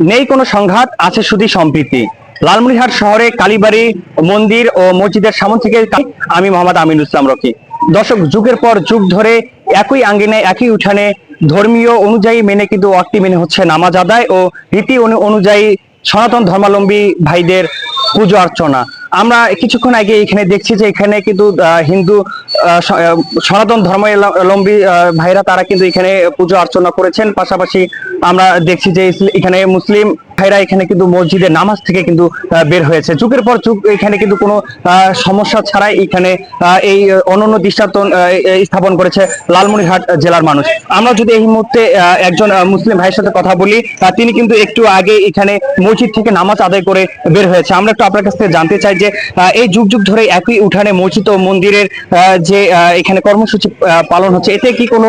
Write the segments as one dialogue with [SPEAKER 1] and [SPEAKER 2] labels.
[SPEAKER 1] নেই কোনো সংঘাত, আছে শুধু সম্প্রীতি। লালমনিহাট শহরে কালীবাড়ি, মন্দির ও মসজিদের সামন থেকে আমি মোহাম্মদ আমিন ইসলাম রকি। দর্শক, যুগের পর যুগ ধরে একই আঙ্গিনে, একই উঠানে ধর্মীয় অনুযায়ী মেনে কিন্তু ওয়াক্তি মেনে হচ্ছে নামাজ আদায় ও রীতি অনু- অনুযায়ী সনাতন ধর্মাবলম্বী ভাইদের পুজো অর্চনা আমরা কিছুক্ষণ আগে এখানে দেখছি যে এখানে কিন্তু হিন্দু সনাতন ধর্মাবলম্বী ভাইরা তারা কিন্তু এখানে পুজো অর্চনা করেছেন। পাশাপাশি আমরা দেখছি যে এখানে মুসলিম ভাইরা এখানে কিন্তু মসজিদে নামাজ থেকে কিন্তু বের হয়েছে। যুগের পর যুগ এখানে কিন্তু কোনো সমস্যা ছাড়াই এখানে এই অনন্য দৃষ্টান্ত স্থাপন করেছে লালমনিরহাট জেলার মানুষ। আমরা যদি এই মুহূর্তে একজন মুসলিম ভাইয়ের সাথে কথা বলি তিনি কিন্তু একটু আগে এখানে মসজিদ থেকে নামাজ আদায় করে বের হয়েছে। আমরা একটু আপনার কাছ থেকে জানতে চাই যে এই যুগ যুগ ধরে একই উঠানে মসজিদ ও মন্দিরের যে এখানে কর্মসূচি পালন হচ্ছে, এতে কি কোনো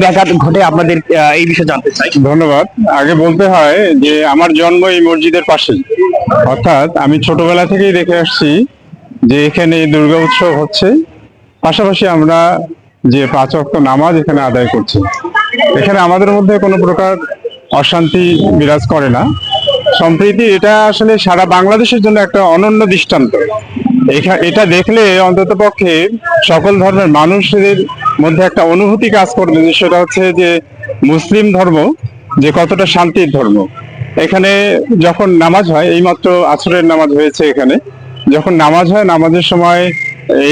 [SPEAKER 1] ব্যাঘাত ঘটে আপনাদের এই বিষয়ে জানতে চাই?
[SPEAKER 2] ধন্যবাদ। আগে বলতে হয় যে, আমার জন্ম এই মসজিদের পাশেই অর্থাৎ আমি ছোটবেলা থেকেই দেখে আসছি যে এখানে দুর্গা উৎসব হচ্ছে। পাশাপাশি আমরা যে পাঁচ অক্ট নামাজ এখানে আদায় করছি। এখানে আমাদের মধ্যে কোনো প্রকার অশান্তি বিরাজ করে না। সম্প্রীতি এটা আসলে সারা বাংলাদেশের জন্য একটা অনন্য দৃষ্টান্ত। এটা দেখলে অন্তত পক্ষে সকল ধর্মের মানুষের মধ্যে একটা অনুভূতি কাজ করবে সেটা হচ্ছে যে মুসলিম ধর্ম যে কতটা শান্তির ধর্ম। এখানে যখন নামাজ হয়, এইমাত্র আসরের নামাজ হয়েছে এখানে। যখন নামাজ হয়, নামাজের সময়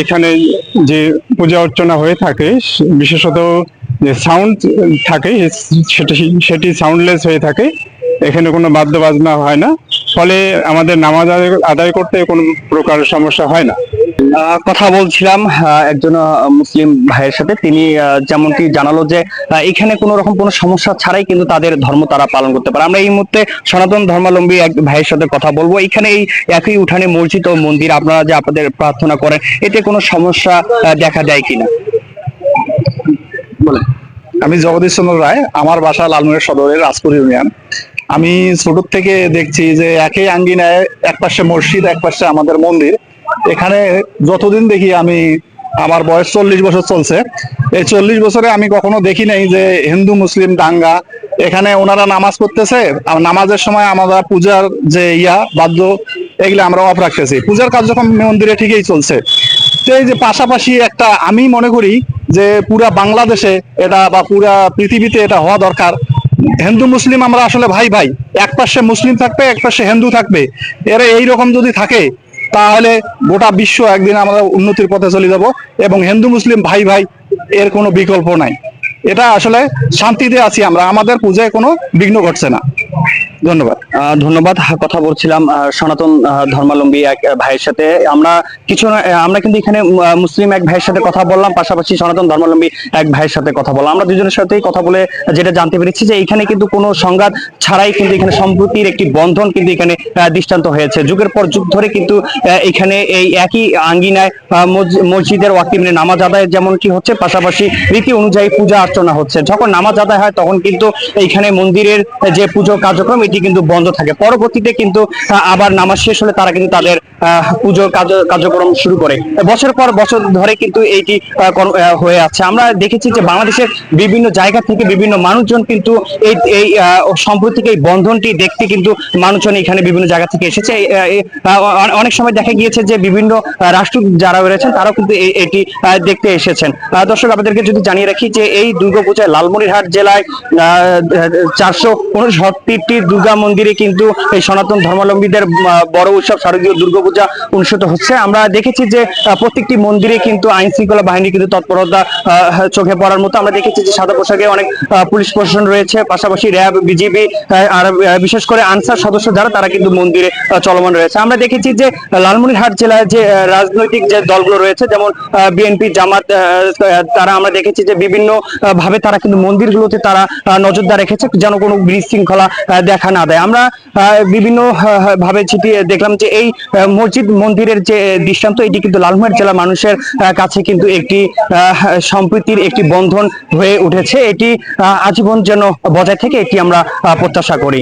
[SPEAKER 2] এখানে যে পূজা অর্চনা হয়ে থাকে, বিশেষত যে সাউন্ড থাকে, সেটি সেটি সাউন্ডলেস হয়ে থাকে। এখানে কোনো বাদ্য বাজনা হয় না। ফলে আমাদের নামাজ আদায়- করতে কোনো প্রকার সমস্যা হয় না।
[SPEAKER 1] কথা বলছিলাম একজন মুসলিম ভাইয়ের সাথে। তিনি যেমনটি জানালো যে এখানে কোনো রকম কোনো সমস্যা ছাড়াই কিন্তু তাদের ধর্ম তারা পালন করতে পারে। আমরা এই মুহূর্তে সনাতন ধর্মাবলম্বী এক ভাইয়ের সাথে কথা বলব। এখানে এই একই উঠানে মসজিদ ও মন্দির, আপনারা যে আপনাদের প্রার্থনা করেন, এতে কোনো সমস্যা দেখা দেয় কিনা?
[SPEAKER 3] আমি জগদীশ চন্দ্র রায়, আমার বাসা লালমনিরহাট সদরের রাজপুর ইউনিয়ন। আমি ছোট থেকে দেখছি যে একই আঙ্গিনায় এক পাশে মসজিদ এক পাশে আমাদের মন্দির। এখানে যতদিন দেখি আমি, আমার বয়স চল্লিশ বছর চলছে। এই চল্লিশ বছরে আমি কখনো দেখি নাই যে হিন্দু, মুসলিম, দাঙ্গা, এখানে ওনারা নামাজ পড়তেছে নামাজের সময় আমরা পূজার যে ইয়া, বাদ্য, এগুলো আমরা অফ রাখতেছি। পূজার কার্যক্রম মন্দিরে ঠিকই চলছে। এই যে পাশাপাশি একটা আমি মনে করি যে পুরা বাংলাদেশে এটা বা পুরা পৃথিবীতে এটা হওয়া দরকার। হিন্দু, মুসলিম আমরা আসলে ভাই ভাই, এক পাশে মুসলিম থাকবে, এক পাশে হিন্দু থাকবে। এরা এইরকম যদি থাকে তাহলে গোটা বিশ্ব একদিন আমরা উন্নতির পথে চলে যাব এবং হিন্দু, মুসলিম ভাই ভাই, এর কোনো বিকল্প নাই। এটা আসলে শান্তিতে আছি আমরা। আমাদের পূজায় কোনো বিঘ্ন ঘটছে না। ধন্যবাদ।
[SPEAKER 1] ধন্যবাদ। কথা বলছিলাম সনাতন ধর্মাবলম্বী এক ভাইয়ের সাথে। আমরা কিছু আমরা কিন্তু এখানে মুসলিম এক ভাইয়ের সাথে কথা বললাম, পাশাপাশি সনাতন ধর্মাবলম্বী এক ভাইয়ের সাথে কথা বললাম। আমরা দুজনের সাথেই কথা বলে, যেটা জানতে পেরেছি যে এখানে কিন্তু কোনো সংঘাত ছাড়াই কিন্তু এখানে সম্প্রীতির একটি বন্ধন কিন্তু এখানে দৃষ্টান্ত হয়েছে। যুগের পর যুগ ধরে কিন্তু এখানে এই একই আঙ্গিনায় মসজি- মসজিদের ওয়াক্তি মানে নামাজ আদায় যেমন কি হচ্ছে, পাশাপাশি রীতি অনুযায়ী পূজা অর্চনা হচ্ছে। যখন নামাজ আদায় হয়, তখন কিন্তু এইখানে মন্দিরের যে পুজো কার্যক্রম এটি কিন্তু বন্ধ থাকে। পরবর্তীতে কিন্তু আবার নামাজ শেষ হলে তারা কিন্তু তাদের পুজোর কার্যক্রম শুরু করে। বছর পর বছর ধরে কিন্তু এইটি হয়ে আছে। আমরা দেখেছি যে বাংলাদেশের বিভিন্ন জায়গা থেকে বিভিন্ন মানুষজন কিন্তু এই এই সম্প্রতিক এই বন্ধনটি দেখতে কিন্তু মানুষজন এখানে বিভিন্ন জায়গা থেকে এসেছে। অনেক সময় দেখা গিয়েছে যে বিভিন্ন রাষ্ট্র যারা রয়েছেন তারাও কিন্তু এটি দেখতে এসেছেন। দর্শক, আপনাদেরকে যদি জানিয়ে রাখি যে এই দুর্গাপূজায় লালমনিরহাট জেলায়, আহ চারশো উনষট্টিটি দুর্গা মন্দিরে কিন্তু এই সনাতন ধর্মাবলম্বীদের বড় উৎসব শারদীয় দুর্গাপূজা অনুষ্ঠিত হচ্ছে। আমরা দেখেছি যে প্রত্যেকটি মন্দিরে কিন্তু আইন শৃঙ্খলা বাহিনী কিন্তু তৎপরতা চোখে পড়ার মতো। আমরা দেখেছি যে সাদা পোশাকে অনেক পুলিশ প্রশাসন রয়েছে, পাশাপাশি র্যাব, বিজিবি আর বিশেষ করে আনসার সদস্য যারা, তারা কিন্তু মন্দিরে চলমান রয়েছে। আমরা দেখেছি যে, লালমনিরহাট জেলায় যে রাজনৈতিক যে দলগুলো রয়েছে, যেমন বিএনপি, জামাত তারা আমরা দেখেছি যে বিভিন্ন ভাবে তারা কিন্তু মন্দিরগুলোতে তারা নজরদার রেখেছে। যেন কোনো বিশৃঙ্খলা দেখা না দেয়। আমরা বিভিন্ন ভাবে ছিটিয়ে দেখলাম যে এই মসজিদ মন্দিরের যে দৃষ্টান্ত, এটি কিন্তু লালমোহর জেলা মানুষের কাছে কিন্তু একটি সম্প্রীতির একটি বন্ধন হয়ে উঠেছে। এটি আজীবন যেন বজায় থেকে এটি আমরা প্রত্যাশা করি।